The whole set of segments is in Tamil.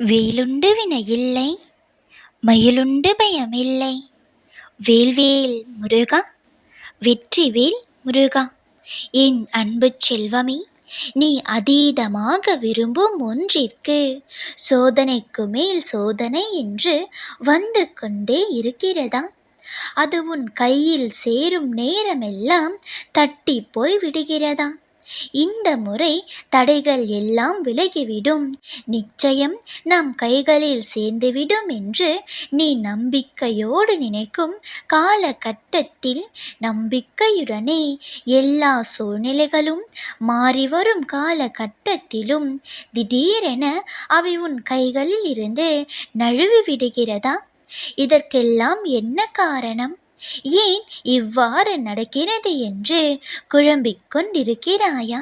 வேலுண்டு வினையில்லை மயிலுண்டு பயமில்லை. வேல்வேல் முருகா வெற்றிவேல் முருகா என் அன்பு செல்வமே நீ அதீதமாக விரும்பும் ஒன்றிற்கு சோதனைக்கு மேல் சோதனை என்று வந்து கொண்டே இருக்கிறதா? அது உன் கையில் சேரும் நேரமெல்லாம் தட்டி போய் விடுகிறதா? இந்த முறை தடைகள் எல்லாம் விலகிவிடும். நிச்சயம் நம் கைகளில் சேர்ந்துவிடும் என்று நீ நம்பிக்கையோடு நினைக்கும் காலகட்டத்தில் நம்பிக்கையுடனே எல்லா சூழ்நிலைகளும் மாறிவரும் காலகட்டத்திலும் திடீரென அவை உன் கைகளில் இருந்து நழுவி விடுகிறதா இதற்கெல்லாம் என்ன காரணம்? ஏன் இவ்வாறு நடக்கிறது என்று குழம்பிக் கொண்டிருக்கிறாயா?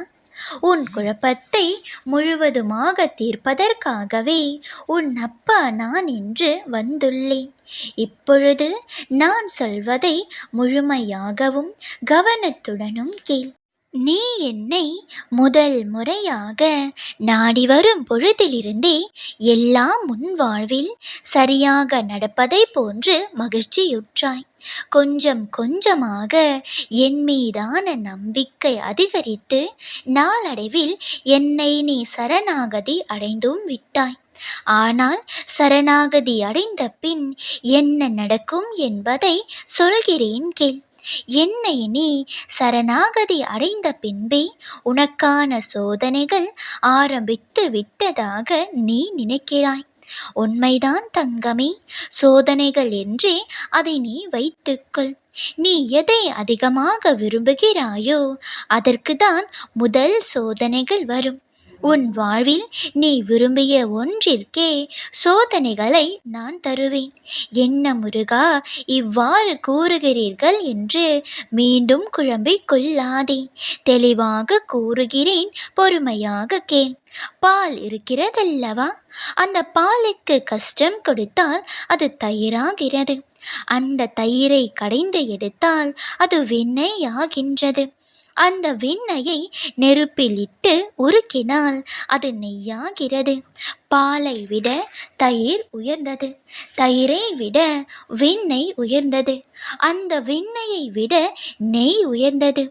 உன் குழப்பத்தை முழுவதுமாக தீர்ப்பதற்காகவே உன் அப்பா நான் என்று வந்துள்ளேன். இப்பொழுது நான் சொல்வதை முழுமையாகவும் கவனத்துடனும் கேள். நீ என்னை முதல் முறையாக நாடி வரும் பொழுதிலிருந்தே எல்லாம் முன் வாழ்வில் சரியாக நடப்பதை போன்று மகிழ்ச்சியுற்றாய். கொஞ்சம் கொஞ்சமாக என் மீதான நம்பிக்கை அதிகரித்து நாளடைவில் என்னை நீ சரணாகதி அடைந்தும் விட்டாய். ஆனால் சரணாகதி அடைந்த பின் என்ன நடக்கும் என்பதை சொல்கிறேன் கேள். என்னை நீ சரணாகதி அடைந்த பின்பே உனக்கான சோதனைகள் ஆரம்பித்து விட்டதாக நீ நினைக்கிறாய். உண்மைதான் தங்கமே. சோதனைகள் என்றே அதை நீ வைத்துக்கொள். நீ எதை அதிகமாக விரும்புகிறாயோ அதற்கு தான் முதல் சோதனைகள் வரும். உன் வாழ்வில் நீ விரும்பிய ஒன்றிற்கே சோதனைகளை நான் தருவேன். என்ன முருகா இவ்வாறு கூறுகிறீர்கள் என்று மீண்டும் குழம்பிக் கொள்ளாதே. தெளிவாக கூறுகிறேன் பொறுமையாக கேள். பால் இருக்கிறதல்லவா? அந்த பாலுக்கு கஷ்டம் கொடுத்தால் அது தயிராகிறது. அந்த தயிரை கடைந்து எடுத்தால் அது வெண்ணெய் ஆகின்றது அந்த வெண்ணெயை நெருப்பில் இட்டு உருக்கினால் அது நெய்யாகிறது. பாலை விட தயிர் உயர்ந்தது. தயிரை விட வெண்ணெய் உயர்ந்தது. அந்த வெண்ணெயை விட நெய் உயர்ந்தது.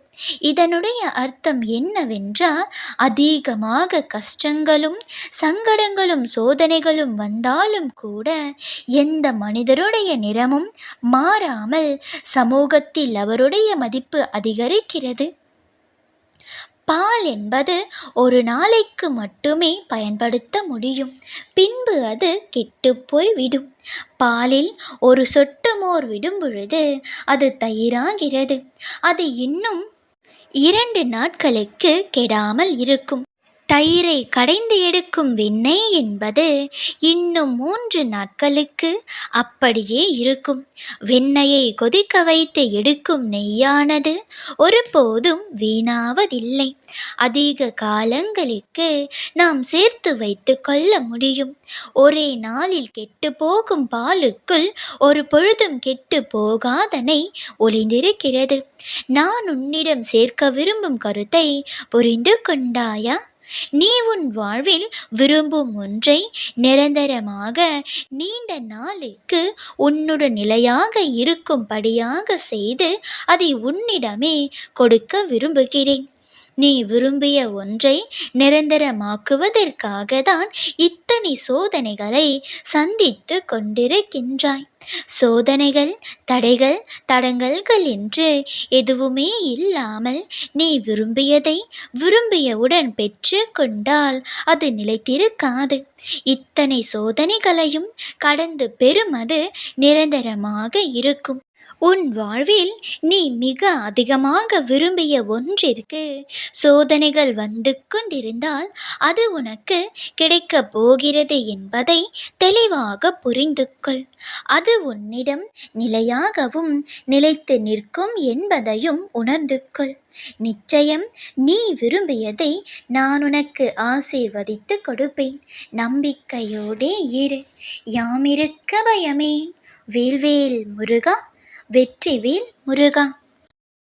இதனுடைய அர்த்தம் என்னவென்றால் அதிகமாக கஷ்டங்களும் சங்கடங்களும் சோதனைகளும் வந்தாலும் கூட எந்த மனிதருடைய நிறமும் மாறாமல் சமூகத்தில் அவருடைய மதிப்பு அதிகரிக்கிறது. பால் என்பது ஒரு நாளைக்கு மட்டுமே பயன்படுத்த முடியும். பின்பு அது கெட்டுப்போய் விடும் பாலில் ஒரு சொட்டு மோர் விடும் பொழுது அது தயிராகிறது. அது இன்னும் இரண்டு நாட்களுக்கு கெடாமல் இருக்கும். தயிரை கடைந்து எடுக்கும் வெண்ணெய் என்பது இன்னும் மூன்று நாட்களுக்கு அப்படியே இருக்கும். வெண்ணெயை கொதிக்க வைத்து எடுக்கும் நெய்யானது ஒருபோதும் வீணாவதில்லை. அதிக காலங்களுக்கு நாம் சேர்த்து வைத்து கொள்ள முடியும். ஒரே நாளில் கெட்டு போகும் பாலுக்குள் ஒரு பொழுதும் கெட்டு போகாதனை ஒளிந்திருக்கிறது. நான் உன்னிடம் சேர்க்க விரும்பும் கருத்தை புரிந்து கொண்டாயா? நீ உன் வாழ்வில் விரும்பும் ஒன்றை நிரந்தரமாக நீண்ட நாளுக்கு உன்னுடன் நிலையாக இருக்கும்படியாக செய்து அதை உன்னிடமே கொடுக்க விரும்புகிறேன். நீ விரும்பிய ஒன்றை நிரந்தரமாக்குவதற்காக தான் இத்தனை சோதனைகளை சந்தித்து கொண்டிருக்கின்றாய். சோதனைகள் தடைகள் தடங்கல்கள் என்று எதுவுமே இல்லாமல் நீ விரும்பியதை விரும்பியவுடன் பெற்று கொண்டால் அது நிலைத்திருக்காது. இத்தனை சோதனைகளையும் கடந்து பெறும் அது நிரந்தரமாக இருக்கும். உன் வாழ்வில் நீ மிக அதிகமாக விரும்பிய ஒன்றிற்கு சோதனைகள் வந்து கொண்டிருந்தால் அது உனக்கு கிடைக்கப் போகிறது என்பதை தெளிவாக புரிந்து கொள். அது உன்னிடம் நிலையாகவும் நிலைத்து நிற்கும் என்பதையும் உணர்ந்து கொள். நிச்சயம் நீ விரும்பியதை நான் உனக்கு ஆசீர்வதித்து கொடுப்பேன். நம்பிக்கையோடே இரு. யாமிருக்க பயமே. வேல்வேல் முருகா. வெற்றிவேல் முருகா.